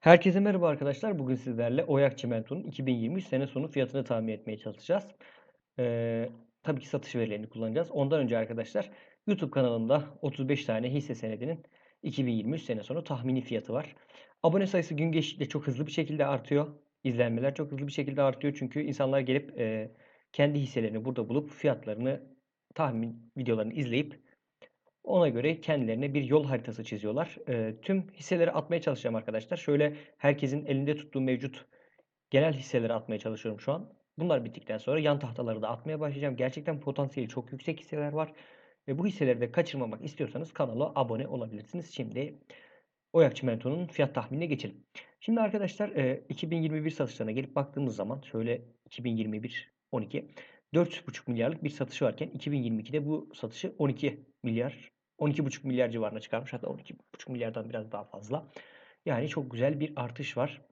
Herkese merhaba arkadaşlar. Bugün sizlerle Oyak Çimento'nun 2023 sene sonu fiyatını tahmin etmeye çalışacağız. Ee, tabii ki satış verilerini kullanacağız. Ondan önce arkadaşlar YouTube kanalımda 35 tane hisse senedinin 2023 sene sonu tahmini fiyatı var. Abone sayısı gün geçtikçe çok hızlı bir şekilde artıyor. İzlenmeler çok hızlı bir şekilde artıyor. Çünkü insanlar gelip e, kendi hisselerini burada bulup fiyatlarını tahmin videolarını izleyip ona göre kendilerine bir yol haritası çiziyorlar. Eee, tüm hisseleri atmaya çalışacağım arkadaşlar. Şöyle herkesin elinde tuttuğu mevcut genel hisseleri atmaya çalışıyorum şu an. Bunlar bittikten sonra yan tahtaları da atmaya başlayacağım. Gerçekten potansiyeli çok yüksek hisseler var. Ve bu hisseleri de kaçırmamak istiyorsanız kanala abone olabilirsiniz. Şimdi Oyak Çimento'nun fiyat tahminine geçelim. Şimdi arkadaşlar eee, 2021 satışlarına gelip baktığımız zaman şöyle 2021 12 4,5 milyarlık bir satış varken 2022'de bu satışı 12 milyar 12,5 milyar civarına çıkarmış. Hatta 12,5 milyardan biraz daha fazla. Yani çok güzel bir artış var.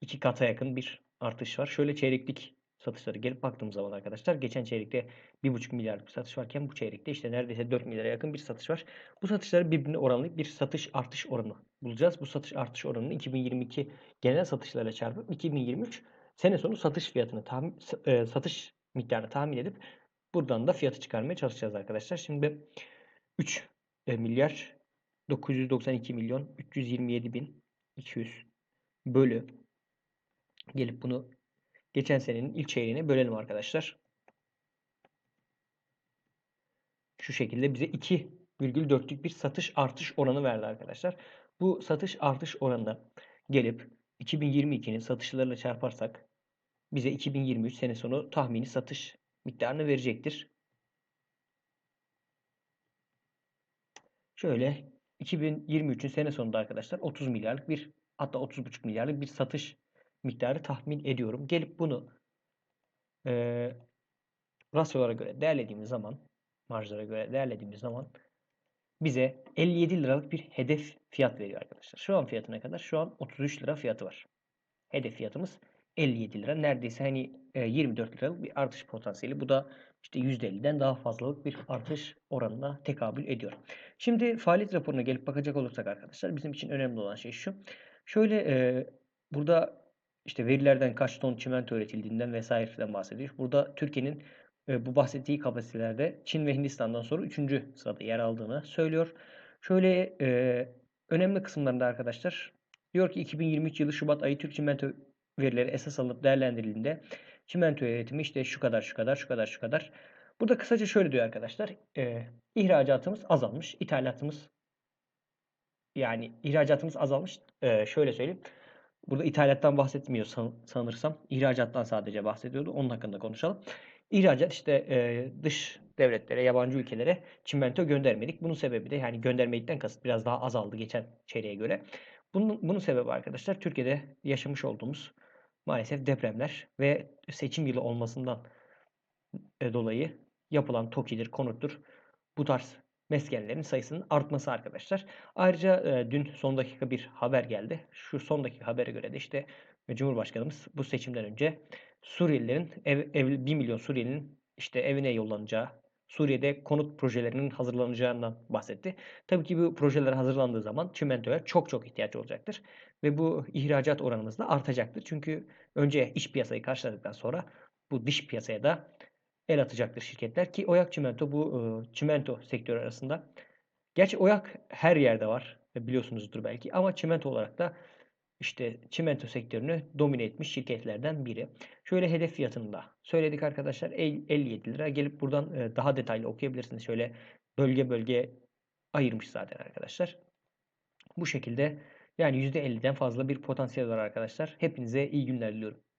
İki kata yakın bir artış var. Şöyle çeyreklik satışları gelip baktığımız zaman arkadaşlar geçen çeyrekte 1,5 milyarlık bir satış varken bu çeyrekte işte neredeyse 4 milyara yakın bir satış var. Bu satışları birbirine oranlayıp bir satış artış oranı bulacağız. Bu satış artış oranını 2022 genel satışlarla çarpıp 2023 sene sonu satış fiyatını tahmin, e, satış miktarını tahmin edip buradan da fiyatı çıkarmaya çalışacağız arkadaşlar. Şimdi 3 e, milyar 992 milyon 327 bin 200 bölü gelip bunu geçen senenin ilk çeyreğine bölelim arkadaşlar. Şu şekilde bize 2,4'lük bir satış artış oranı verdi arkadaşlar. Bu satış artış oranı gelip 2022'nin satışlarıyla çarparsak bize 2023 sene sonu tahmini satış miktarını verecektir. Şöyle 2023'ün sene sonunda arkadaşlar 30 milyarlık bir hatta 30,5 milyarlık bir satış miktarı tahmin ediyorum. Gelip bunu e, rasyolara göre değerlediğimiz zaman marjlara göre değerlediğimiz zaman bize 57 liralık bir hedef fiyat veriyor arkadaşlar. Şu an fiyatına kadar şu an 33 lira fiyatı var. Hedef fiyatımız 57 lira. Neredeyse hani 24 liralık bir artış potansiyeli. Bu da işte %50'den daha fazlalık bir artış oranına tekabül ediyor. Şimdi faaliyet raporuna gelip bakacak olursak arkadaşlar bizim için önemli olan şey şu. Şöyle e, burada işte verilerden kaç ton çimento üretildiğinden vesaireden bahsediyor. Burada Türkiye'nin e, bu bahsettiği kapasitelerde Çin ve Hindistan'dan sonra 3. sırada yer aldığını söylüyor. Şöyle e, önemli kısımlarında arkadaşlar diyor ki 2023 yılı Şubat ayı Türk çimento verileri esas alınıp değerlendirildiğinde çimento üretimi işte şu kadar şu kadar şu kadar şu kadar. Burada kısaca şöyle diyor arkadaşlar. E, ihracatımız azalmış. ithalatımız yani ihracatımız azalmış. E, şöyle söyleyeyim. Burada ithalattan bahsetmiyor san, sanırsam. İhracattan sadece bahsediyordu. Onun hakkında konuşalım. İhracat işte e, dış devletlere, yabancı ülkelere çimento göndermedik. Bunun sebebi de yani göndermedikten kasıt biraz daha azaldı geçen çeyreğe göre. Bunun, bunun sebebi arkadaşlar Türkiye'de yaşamış olduğumuz maalesef depremler ve seçim yılı olmasından e, dolayı yapılan TOKİ'dir, konuttur bu tarz meskenlerin sayısının artması arkadaşlar. Ayrıca e, dün son dakika bir haber geldi. Şu son dakika habere göre de işte Cumhurbaşkanımız bu seçimden önce Suriyelilerin ev, ev 1 milyon Suriyelinin işte evine yollanacağı, Suriye'de konut projelerinin hazırlanacağından bahsetti. Tabii ki bu projeler hazırlandığı zaman çimentoya çok çok ihtiyaç olacaktır. Ve bu ihracat oranımız da artacaktır. Çünkü önce iç piyasayı karşıladıktan sonra bu dış piyasaya da el atacaktır şirketler. Ki Oyak Çimento bu e, çimento sektörü arasında. Gerçi Oyak her yerde var. Biliyorsunuzdur belki. Ama çimento olarak da işte çimento sektörünü domine etmiş şirketlerden biri. Şöyle hedef fiyatını da söyledik arkadaşlar. 57 lira. Gelip buradan e, daha detaylı okuyabilirsiniz. Şöyle bölge bölge ayırmış zaten arkadaşlar. Bu şekilde yani %50'den fazla bir potansiyel var arkadaşlar. Hepinize iyi günler diliyorum.